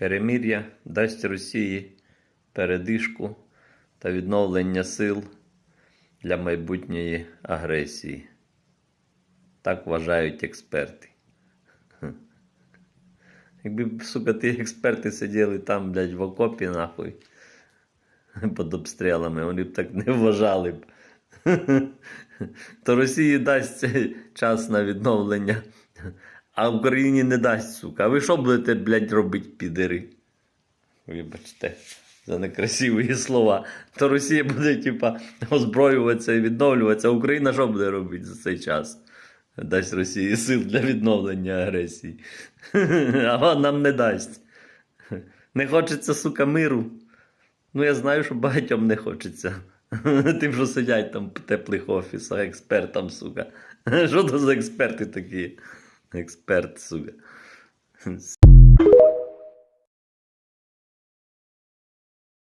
Перемир'я дасть Росії передишку та відновлення сил для майбутньої агресії. Так вважають експерти. Якби, сука, ті експерти сиділи там, блядь, в окопі, нахуй, під обстрілами, вони б так не вважали б. То Росії дасть час на відновлення, а Україні не дасть, сука. А ви що будете, блядь, робити, підери? Вибачте, за некрасиві слова. То Росія буде, типа, озброюватися і відновлюватися, а Україна що буде робити за цей час? Дасть Росії сил для відновлення агресії. А вона нам не дасть. Не хочеться, сука, миру. Ну, я знаю, що багатьом не хочеться. Тим, що сидять там в теплих офісах, експертам, сука. Що то за експерти такі? Експерт, сука.